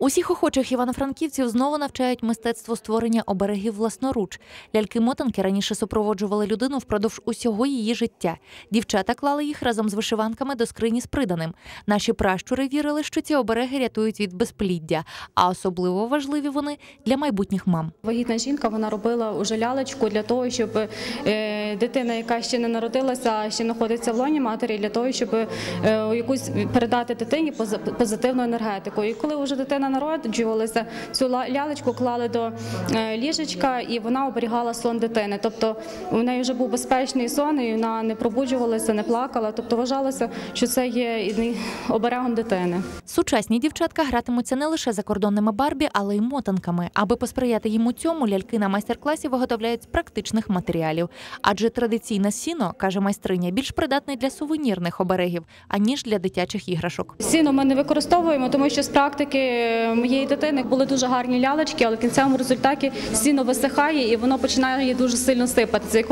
Усіх охочих івано-франківців знову навчають мистецтво створення оберегів власноруч. Ляльки-мотанки раніше супроводжували людину впродовж усього її життя. Дівчата клали їх разом з вишиванками до скрині з приданим. Наші пращури вірили, що ці обереги рятують від безпліддя, а особливо важливі вони для майбутніх мам. Вагітна жінка вона робила уже лялечку для того, щоб е, дитина, яка ще не народилася, ще знаходиться в лоні матері, для того, щоб е, якусь передати дитині пози- позитивну енергетику. І коли вже дитина народжувалася, цю лялечку клали до е, ліжечка, і вона оберігала сон дитини. Тобто у неї вже був безпечний сон, і вона не пробуджувалася, не плакала. Тобто вважалося, що це є оберегом дитини. Сучасні дівчатка гратимуться не лише закордонними барбі, але й мотанками. Аби посприяти їм у цьому, ляльки на майстер-класі виготовляють з практичних матеріалів. Адже традиційне сіно, каже майстриня, більш придатний для сувенірних оберегів, аніж для дитячих іграшок. Сіно ми не використовуємо, тому що з практики моєї дитини були дуже гарні лялечки, але в кінцевому результаті сіно висихає і воно починає дуже сильно сипатися.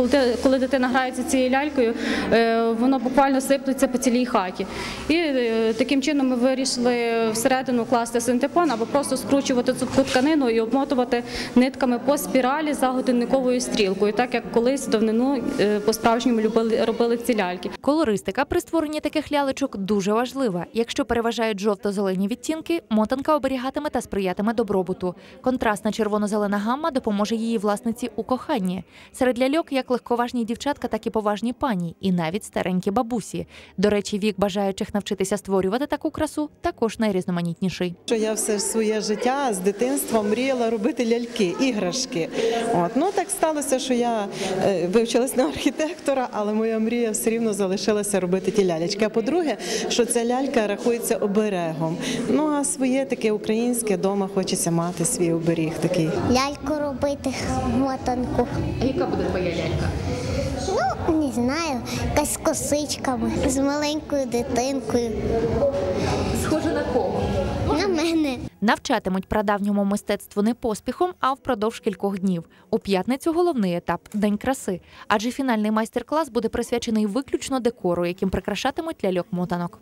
Коли, дитина грається цією лялькою, е, воно буквально сиплеться по цілій хаті. І е, таким чином ми вирішили всередину класти синтепон або просто скручувати цю тканину і обмотувати нитками по спіралі за годинниковою стрілкою, так як колись давнину е, по-справжньому любили робили ці ляльки. Колористика при створенні таких лялечок дуже важлива. Якщо переважають жовто-зелені відтінки, мотанка оберігатиме та сприятиме добробуту. Контрастна червоно-зелена гамма допоможе її власниці у коханні. Серед ляльок як легковажні дівчатка, так і поважні пані, і навіть старенькі бабусі. До речі, вік бажаючих навчитися створювати таку красу також найрізноманітніший. Що я все своє життя з дитинства мріяла робити ляльки, іграшки. От ну так сталося, що я е, вивчилась на архітектора, але моя мрія все рівно залишилася робити ті лялечки. А по-друге, що ця лялька рахується оберегом. Ну а своє таке українське дома хочеться мати свій оберіг такий. ляльку робити мотанку. А яка буде твоя лялька? Ну, не знаю, якась з косичками, з маленькою дитинкою. Схоже на кого? На мене. Навчатимуть прадавньому мистецтву не поспіхом, а впродовж кількох днів. У п'ятницю головний етап день краси. Адже фінальний майстер-клас буде присвячений виключно декору, яким прикрашатимуть ляльок мотанок.